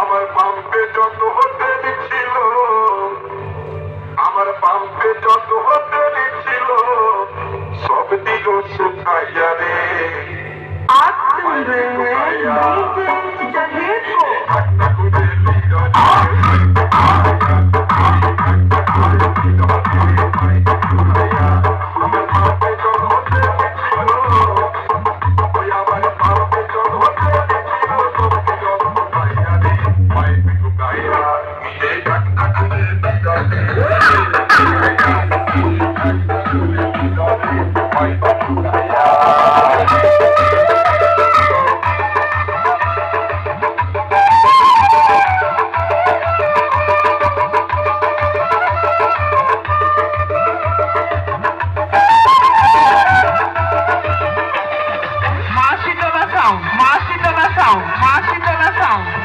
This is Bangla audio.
আমার পাম্পে যত হতে পাম্পে যত হতে Marcha internacional, marcha internacional, marcha internacional.